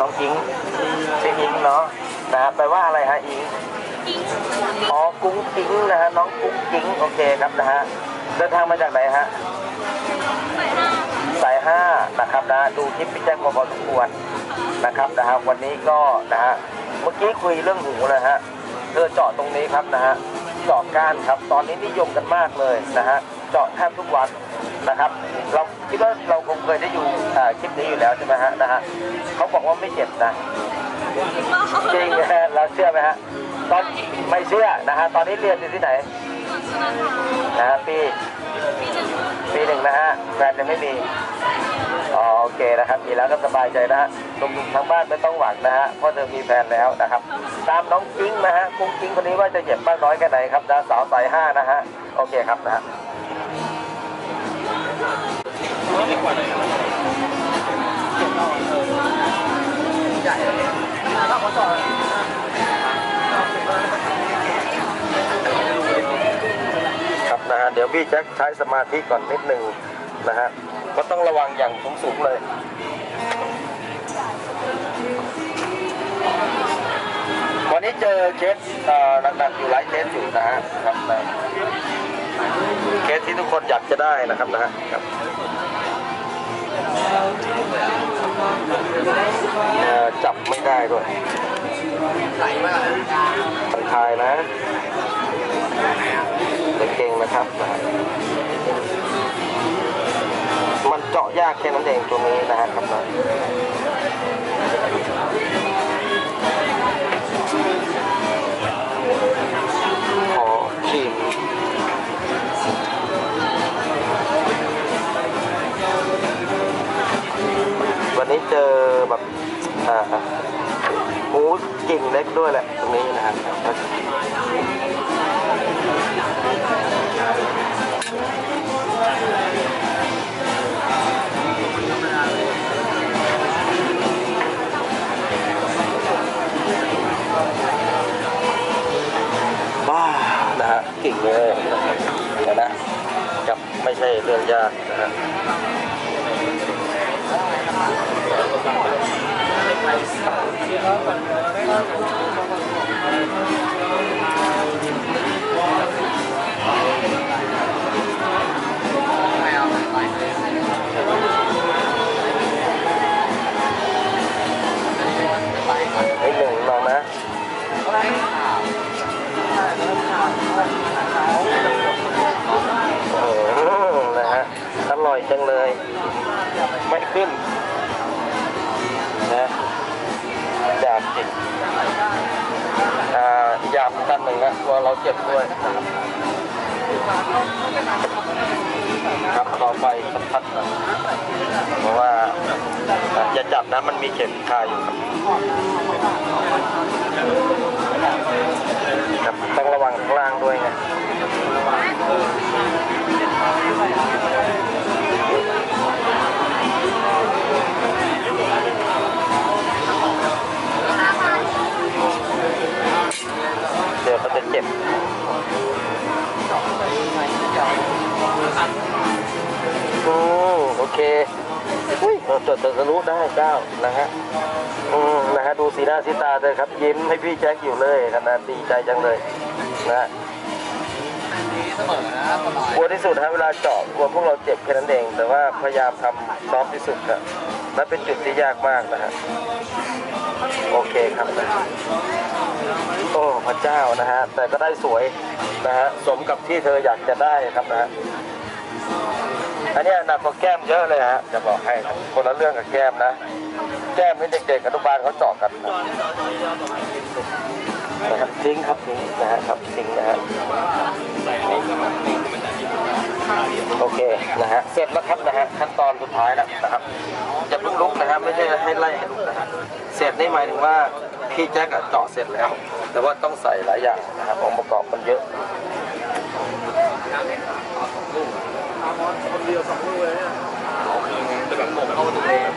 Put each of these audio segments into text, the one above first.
น้องอิงชื่ออิงเนาะนะฮะแปลว่าอะไรฮะอิงอ๋อกุ้งกิ้งนะฮะน้องกุ้งกิ้งโอเคครับนะฮะเดินทางมาจากไหนฮะสายห้านะครับนะดูคลิปพี่แจ็คมาพอสมควรนะครับนะฮะวันนี้ก็นะฮะเมื่อกี้คุยเรื่องหูนะฮะเธอเจาะตรงนี้ครับนะฮะเจาะก้านครับ ตอนนี้นิยมกันมากเลยนะฮะ เจาะแทบทุกวันนะครับ เราคิดว่าเราคงเคยได้อยู่อ่าคลิปนี้อยู่แล้วใช่ไหมฮะนะฮะเขาบอกว่าไม่เจ็บนะจริงนะฮะเราเชื่อไหมฮะตอนไม่เชื่อนะฮะตอนนี้เรียนอยู่ที่ไหนนะฮะปีปีหนึ่งนะฮะแฟนยังไม่มี อ๋อโอเคนะครับ มีแล้วก็สบายใจนะฮะหนุ่มๆทางบ้านไม่ต้องหวังนะฮะเพราะเธอมีแฟนแล้วนะครับ ตามน้องกิ้งนะฮะกุ้งกิ้งคนนี้ว่าจะเจ็บมากน้อยแค่ไหนครับนะสาวสายห้านะฮะโอเคครับนะฮะครับนะฮะเดี๋ยวพี่แจ็คใช้สมาธิก่อนนิดหนึ่งนะฮะ ก็ต้องระวังอย่างสูงๆเลยวันนี้เจอเคสหนักๆอยู่หลายเคสอยู่นะฮะครับนะเคสที่ทุกคนอยากจะได้นะครับนะครับจับไม่ได้ด้วยผ่อนคลายนะเป็นเก่งนะครับ จาะยากแค่นั้นเองตัวนี้นะฮะครับนะขอชิมวันนี้เจอแบบอ่าหมูกิ่งเล็กด้วยแหละตรงนี้นะฮะบ้า ไม่ใช่เรื่องยากนะฮะไยามกันหนึ่งนะตัวเราเจ็บด้วยครับครับต่อไปสักพักหนึ่งเพราะว่าอะอย่าจับนะมันมีเข็มคาอยู่ครับต้องระวังข้างล่างด้วยไง จดจดทะลุได้เก้านะฮะอืมนะฮะดูสีหน้าสีตาเลยครับ ยิ้มให้พี่แจ็คอยู่เลยขนาดดีใจจังเลยนะฮะกลัวที่สุดฮะเวลาเจาะกลัวพวกเราเจ็บแค่นั้นเอง แต่ว่าพยายามทำซอฟที่สุดครับและเป็นจุดที่ยากมากนะฮะโอเคครับนะโอ้พระเจ้านะฮะแต่ก็ได้สวยนะฮะสมกับที่เธออยากจะได้ครับนะฮะ อันนี้หนักกว่าแก้มเยอะเลยฮะจะบอกให้คนละเรื่องกับแก้มนะ แก้มนี่เด็กๆอนุบาลเขาเจาะกันนะนะครับทิ้งครับทิ้งนะฮะครับทิ้งนะฮะโอเคนะฮะเสร็จแล้วครับนะฮะขั้นตอนสุดท้ายแล้วนะครับอย่าเพิ่งลุกนะฮะไม่ใช่ให้ไล่ให้ลุกนะฮะเสร็จนี่หมายถึงว่าพี่แจ็คอะเจาะเสร็จแล้ว แต่ว่าต้องใส่หลายอย่างนะครับองค์ประกอบมันเยอะ เดียวสองลูกเลยเนี่ยสองเองแต่แบบหมกเข้าตัวเอง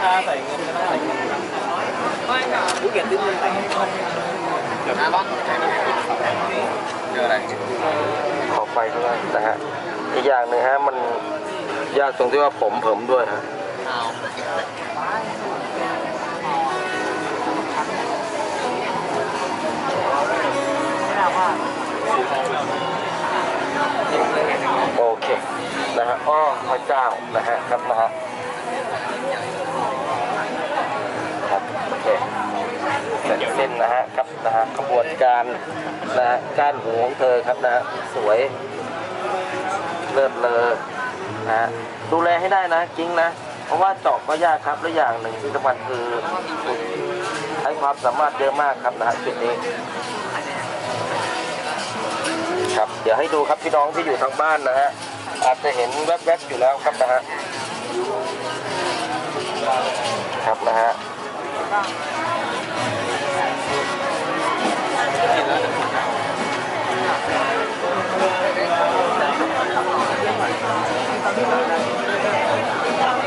ค่าใส่เงินก็ได้ไม่ค่ะผู้เกียติที่มันแต่เดี๋ยวนบ้างอะไรขอไฟด้วยนะฮะอีกอย่างหนึ่งฮะมันยากตรงที่ว่าผมผมด้วยฮะว่า โอเอาอ้อพระเจ้านะฮะครับนะฮะครับโอเคเสร็จสิ้นนะฮะครับนะฮะขบวนการนะฮะการหูของเธอครับนะฮะสวยเลิศเลอนะฮะดูแลให้ได้นะจริงนะ เพราะว่าเจาะก็ยากครับและอย่างหนึ่งที่สำคัญคือใช้ความสามารถเยอะมากครับนะฮะจุดนี้ ครับ เดี๋ยวให้ดูครับพี่น้องที่อยู่ทางบ้านนะฮะ อาจจะเห็นแวบๆอยู่แล้วครับนะฮะ ครับนะฮะ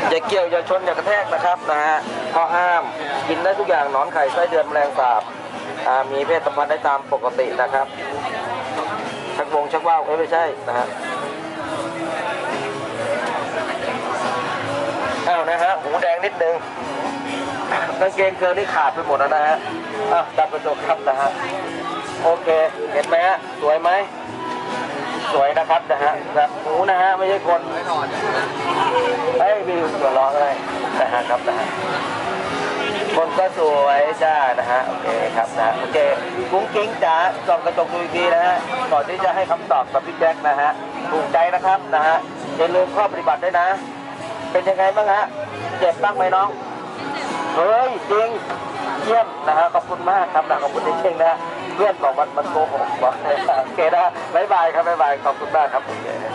อย่าเกี่ยวอย่าชนอย่ากระแทกนะครับนะฮะข้อห้ามกินได้ทุกอย่างนอนไข่ไส้เดือนแมลงสาบมีเพศสัมพันธ์ได้ตามปกตินะครับ ชักวงชักว่าวเอ้ยไม่ใช่นะฮะอ้านะฮะหูแดงนิดนึงกางเกงเกินนี่ขาดไปหมดแล้วนะฮะอ้าวดับกระจกครับนะฮะโอเค เห็นไหมฮะสวยไหมสวยนะครับนะฮะแบบหูนะฮะไม่ใช่คนไม่นอนเฮ้ยมีตัวร้องอะไรนะฮะครับนะฮะ คนก็สวยจ้านะฮะโอเคครับนะโอเคกุ้งกิ้งจ๋าส่องกระจกดูอีกทีนะฮะก่อนที่จะให้คำตอบกับพี่แจ็คนะฮะถูกใจนะครับนะฮะอย่าลืมข้อปฏิบัติด้วยนะ เป็นยังไงบ้างฮะเจ็บบ้างไหมน้องเฮ้ยจริงเยี่ยมนะฮะขอบคุณมากครับนะขอบคุณจริงๆนะเพื่อนบอกมันมันโกหกบอกโอเคนะบ๊ายบายครับบ๊ายบายขอบคุณมากครับโอเค